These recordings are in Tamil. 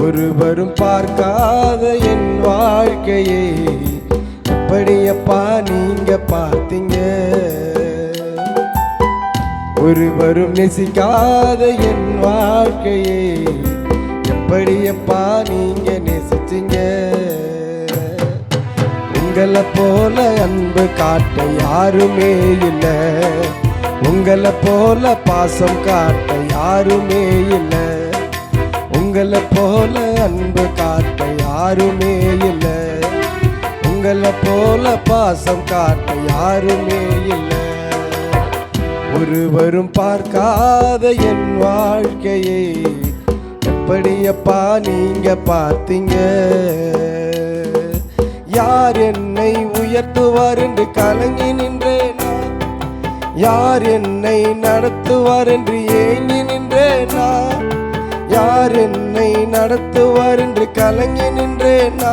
ஒருவரும் பார்க்காத என் வாழ்க்கையை. எப்படியப்பா நீங்க பார்த்தீங்க. ஒருவரும் நெசிக்காத என் வாழ்க்கையை. எப்படியப்பா நீங்க நேசிச்சீங்க. உங்களை போல அன்பு காட்ட யாருமே இல்லை. உங்களை போல பாசம் காட்ட யாருமே இல்லை. உங்களை போல அன்பு காட்ட யாருமே இல்லை. உங்களை போல பாசம் காட்ட யாருமே இல்லை. ஒருவரும் பார்க்காத என் வாழ்க்கையை எப்படியப்பா நீங்க பார்த்தீங்க? யார் என்னை உயர்த்துவார் என்று கலங்கி நின்றேனா? யார் என்னை நடத்துவார் என்று ஏங்கி நின்றேனா? யார் என்னை நடத்துவார் என்று கலங்கி நின்றேனா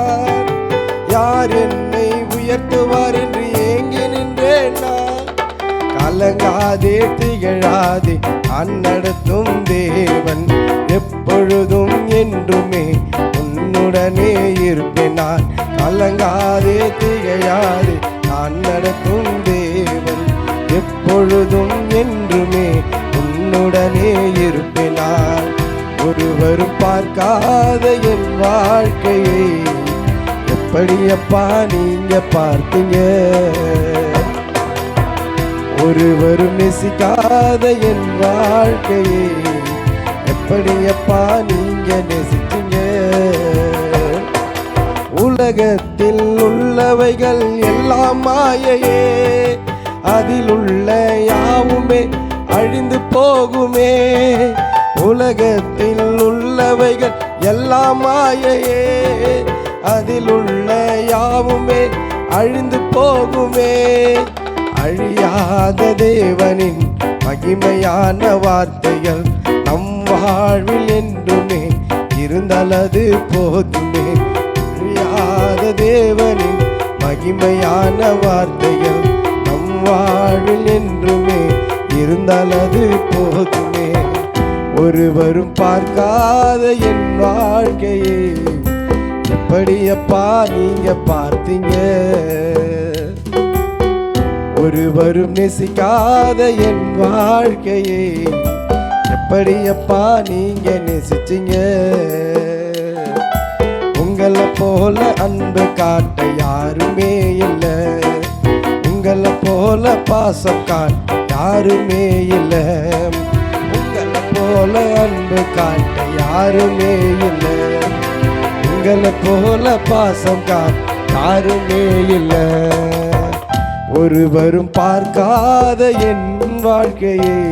யார் என்னை உயர்த்துவார் என்று ஏங்கி நின்றேனா கலங்காதே திகழாதே அந்நடத்தும் தேவன் எப்பொழுதும் என்றுமே உன்னுடனே இருப்பேன் நான். கலங்காதே திகழாதே நான் நடத்தும் தேவன் எப்பொழுதும் என்றுமே உன்னுடனே இருப்பேன் ஒருவரும் பார்க்காத என் வாழ்க்கையை. எப்படியப்பா நீங்க பார்த்தீங்க? ஒருவரும் நெசிக்காத என் வாழ்க்கையை. எப்படியப்பா நீங்க நெசிச்சீங்க? உலகத்தில் உள்ளவைகள் எல்லாம் மாயையே. அதில் உள்ள யாவுமே அழிந்து போகுமே. உலகத்தில் உள்ளவைகள் எல்லாம் மாயையே அதில் உள்ள யாவுமே அழிந்து போகுமே. அழியாத தேவனின் மகிமையான வார்த்தைகள் நம் வாழ்வில் என்றுமே இருந்தலது போதுமே அழியாத தேவனின் மகிமையான வார்த்தைகள் நம் வாழ்வில் என்றுமே இருந்தலது போதுமே ஒருவரும் பார்க்காத என் வாழ்க்கையே. எப்படியப்பா நீங்க பார்த்தீங்க? ஒருவரும் நேசிக்காத என் வாழ்க்கையை. எப்படியப்பா நீங்க நேசிச்சீங்க? உங்களை போல அன்பு காட்ட யாருமே இல்லை. உங்களை போல பாசம் காட்ட யாருமே இல்லை. போல அன்பு காட்ட யாருமே இல்லை. உங்களை போல பாசம் காட்ட யாருமே இல்லை. ஒருவரும் பார்க்காத என் வாழ்க்கையே.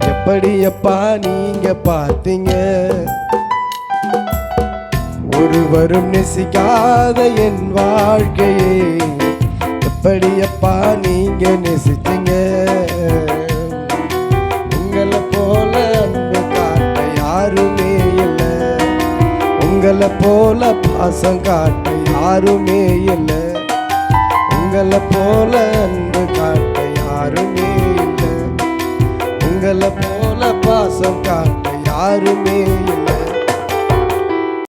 எப்படியப்பா நீங்க பார்த்தீங்க? ஒருவரும் நெசிக்காத என் வாழ்க்கையே. எப்படியப்பா நீங்க நேசிச்சீங்க? உங்களை போல பாசம் காட்ட யாருமே இல்லை. உங்களை போல அன்பு காட்ட யாருமே இல்லை. உங்களை போல பாசம் காட்ட யாருமே இல்லை.